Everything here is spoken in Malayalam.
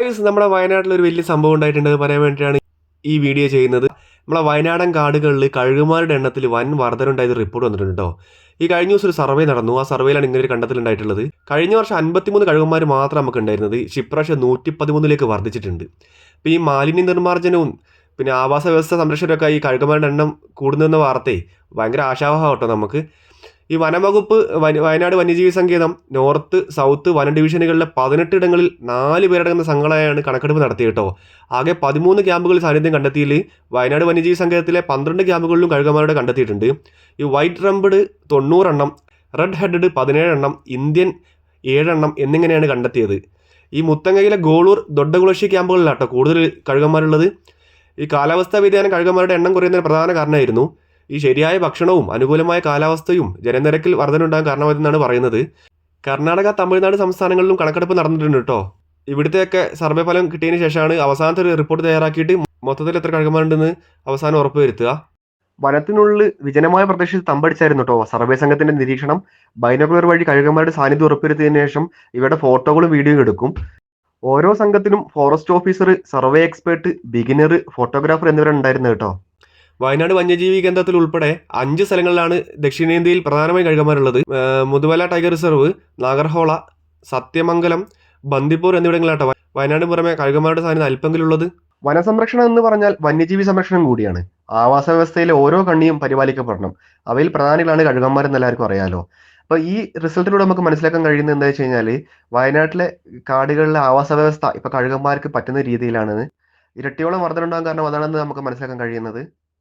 നമ്മുടെ വയനാട്ടിൽ ഒരു വലിയ സംഭവം ഉണ്ടായിട്ടുണ്ട്. പറയാൻ വേണ്ടിയിട്ടാണ് ഈ വീഡിയോ ചെയ്യുന്നത്. നമ്മളെ വയനാടൻ കാടുകളിൽ കഴുകുമാരുടെ എണ്ണത്തിൽ വൻ വർധനയുണ്ടായത് റിപ്പോർട്ട് വന്നിട്ടുണ്ട് കേട്ടോ ഈ കഴിഞ്ഞ ദിവസം ഒരു സർവേ നടന്നു. ആ സർവേയിലാണ് ഇങ്ങനെ ഒരു കണ്ടെത്തലുണ്ടായിട്ടുള്ളത് കഴിഞ്ഞ വർഷം അൻപത്തിമൂന്ന് കഴുകുമാർ മാത്രം നമുക്ക് ഉണ്ടായിരുന്നത്. ഇപ്രാവശ്യം നൂറ്റി പതിമൂന്നിലേക്ക് വർദ്ധിച്ചിട്ടുണ്ട്. അപ്പോൾ ഈ മാലിന്യ നിർമ്മാർജനവും പിന്നെ ആവാസ വ്യവസ്ഥ സംരക്ഷണമൊക്കെ ഈ കഴുകുമാരുടെ എണ്ണം കൂടുന്നെന്ന വാർത്തയെ ഭയങ്കര ആശാവഹം കേട്ടോ നമുക്ക്. ഈ വനംവകുപ്പ് വന- വയനാട് വന്യജീവി സങ്കേതം നോർത്ത് സൗത്ത് വന ഡിവിഷനുകളിലെ പതിനെട്ട് ഇടങ്ങളിൽ നാല് പേരടങ്ങുന്ന സംഘങ്ങളായാണ് കണക്കെടുപ്പ് നടത്തിയത് കേട്ടോ. ആകെ പതിമൂന്ന് ക്യാമ്പുകളിൽ സാന്നിധ്യം കണ്ടെത്തിയിൽ വയനാട് വന്യജീവി സങ്കേതത്തിലെ പന്ത്രണ്ട് ക്യാമ്പുകളിലും കഴുകന്മാരുടെ കണ്ടെത്തിയിട്ടുണ്ട്. ഈ വൈറ്റ് റംബഡ് തൊണ്ണൂറെണ്ണം റെഡ് ഹെഡഡ് പതിനേഴെണ്ണം ഇന്ത്യൻ ഏഴെണ്ണം എന്നിങ്ങനെയാണ് കണ്ടെത്തിയത്. ഈ മുത്തങ്ങയിലെ ഗോളൂർ ദൊഡ്ഡകുളശ്ശി ക്യാമ്പുകളിലാട്ടോ കൂടുതൽ കഴുകന്മാരുള്ളത്. ഈ കാലാവസ്ഥാ വ്യതിയാനം കഴുകന്മാരുടെ എണ്ണം കുറയുന്നതിന് പ്രധാന കാരണമായിരുന്നു. ഈ ശരിയായ ഭക്ഷണവും അനുകൂലമായ കാലാവസ്ഥയും ജനനിരക്കിൽ വർധനയുണ്ടാകാൻ കാരണമായതെന്നാണ് പറയുന്നത്. കർണാടക തമിഴ്നാട് സംസ്ഥാനങ്ങളിലും കണക്കെടുപ്പ് നടന്നിട്ടുണ്ട് കേട്ടോ ഇവിടുത്തെയൊക്കെ സർവേ ഫലം കിട്ടിയതിന് ശേഷമാണ് അവസാനത്തെ ഒരു റിപ്പോർട്ട് തയ്യാറാക്കിയിട്ട് മൊത്തത്തിൽ എത്ര കഴുകന്മാരുണ്ടെന്ന് അവസാനം ഉറപ്പുവരുത്തുക വനത്തിനുള്ളിൽ വിജനമായ പ്രദേശത്ത് തമ്പടിച്ചായിരുന്നു കേട്ടോ സർവേ സംഘത്തിന്റെ നിരീക്ഷണം. ബൈനോക്കുലർ വഴി കഴുകന്മാരുടെ സാന്നിധ്യം ഉറപ്പുവരുത്തിയതിനു ശേഷം ഇവരുടെ ഫോട്ടോകളും വീഡിയോയും എടുക്കും. ഓരോ സംഘത്തിനും forest officer survey expert beginner photographer എന്നിവരുണ്ടായിരുന്നു കേട്ടോ വയനാട് വന്യജീവി കേന്ദ്രത്തിൽ ഉൾപ്പെടെ അഞ്ച് സ്ഥലങ്ങളിലാണ് ദക്ഷിണേന്ത്യയിൽ പ്രധാനമായും കഴുകന്മാരുള്ളത്. മുതുമല ടൈഗർ റിസർവ് നാഗർഹോള സത്യമംഗലം ബന്ദിപ്പൂർ എന്നിവിടങ്ങളിലാട്ടോ വയനാട് പുറമെ കഴുകന്മാരുടെ സാന്നിധ്യം അല്പെങ്കിലുള്ളത്. വനസംരക്ഷണം എന്ന് പറഞ്ഞാൽ വന്യജീവി സംരക്ഷണം കൂടിയാണ്. ആവാസ വ്യവസ്ഥയിലെ ഓരോ കണ്ണിയും പരിപാലിക്കപ്പെടണം. അവയിൽ പ്രധാനികളാണ് കഴുകന്മാരെന്ന് എല്ലാവർക്കും അറിയാലോ. അപ്പൊ ഈ റിസൾട്ടിലൂടെ നമുക്ക് മനസ്സിലാക്കാൻ കഴിയുന്നത് എന്താ വെച്ച് കഴിഞ്ഞാൽ വയനാട്ടിലെ കാടുകളിലെ ആവാസ വ്യവസ്ഥ ഇപ്പൊ കഴുകന്മാർക്ക് പറ്റുന്ന രീതിയിലാണ്. ഇരട്ടിയോളം വർധന ഉണ്ടാകാൻ കാരണം അതാണെന്ന് നമുക്ക് മനസ്സിലാക്കാൻ കഴിയുന്നത്.